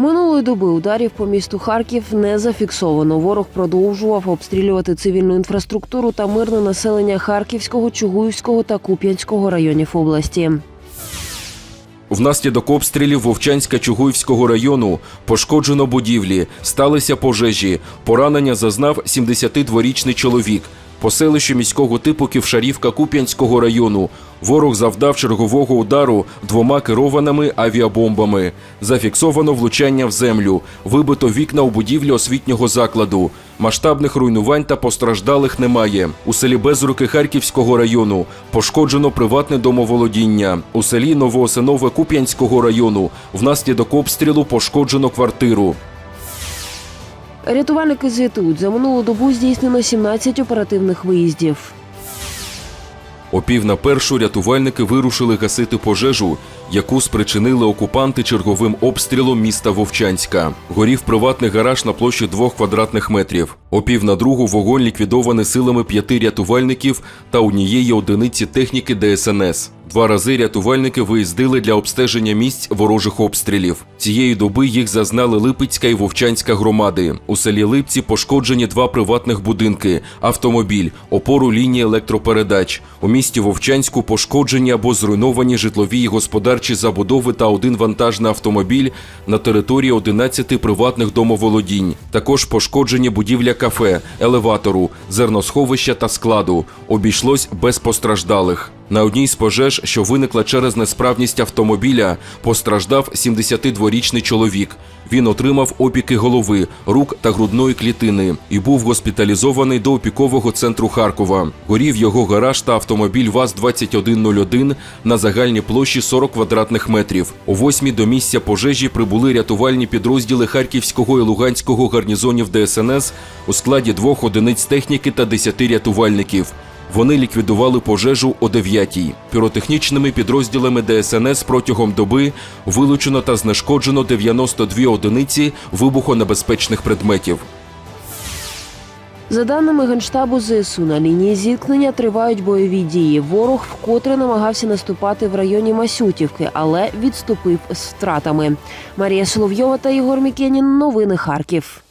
Минулої доби ударів по місту Харків не зафіксовано. Ворог продовжував обстрілювати цивільну інфраструктуру та мирне населення Харківського, Чугуївського та Куп'янського районів області. Внаслідок обстрілів Вовчанська Чугуївського району пошкоджено будівлі, сталися пожежі. Поранення зазнав 72-річний чоловік. По селищу міського типу Ківшарівка Куп'янського району ворог завдав чергового удару двома керованими авіабомбами. Зафіксовано влучання в землю, вибито вікна у будівлі освітнього закладу. Масштабних руйнувань та постраждалих немає. У селі Безруки Харківського району пошкоджено приватне домоволодіння. У селі Новоосинове Куп'янського району внаслідок обстрілу пошкоджено квартиру. Рятувальники звітують, за минулу добу здійснено 17 оперативних виїздів. О пів на першу рятувальники вирушили гасити пожежу, яку спричинили окупанти черговим обстрілом міста Вовчанська. Горів приватний гараж на площі двох квадратних метрів. О пів на другу вогонь ліквідований силами п'яти рятувальників та однієї одиниці техніки ДСНС. Два рази рятувальники виїздили для обстеження місць ворожих обстрілів. Цієї доби їх зазнали Липецька і Вовчанська громади. У селі Липці пошкоджені два приватних будинки, автомобіль, опору лінії електропередач. У місті Вовчанську пошкоджені або зруйновані житлові і господарчі забудови та один вантажний автомобіль на території 11 приватних домоволодінь. Також пошкоджені будівля кафе, елеватору, зерносховища та складу. Обійшлось без постраждалих. На одній з пожеж, що виникла через несправність автомобіля, постраждав 72-річний чоловік. Він отримав опіки голови, рук та грудної клітини і був госпіталізований до опікового центру Харкова. Горів його гараж та автомобіль ВАЗ-2101 на загальній площі 40 квадратних метрів. О восьмій до місця пожежі прибули рятувальні підрозділи Харківського і Луганського гарнізонів ДСНС у складі двох одиниць техніки та 10 рятувальників. Вони ліквідували пожежу о 9-й. Піротехнічними підрозділами ДСНС протягом доби вилучено та знешкоджено 92 одиниці вибухонебезпечних предметів. За даними Генштабу ЗСУ, на лінії зіткнення тривають бойові дії. Ворог вкотре намагався наступати в районі Масютівки, але відступив з втратами. Марія Соловйова та Ігор Мікенін. Новини Харків.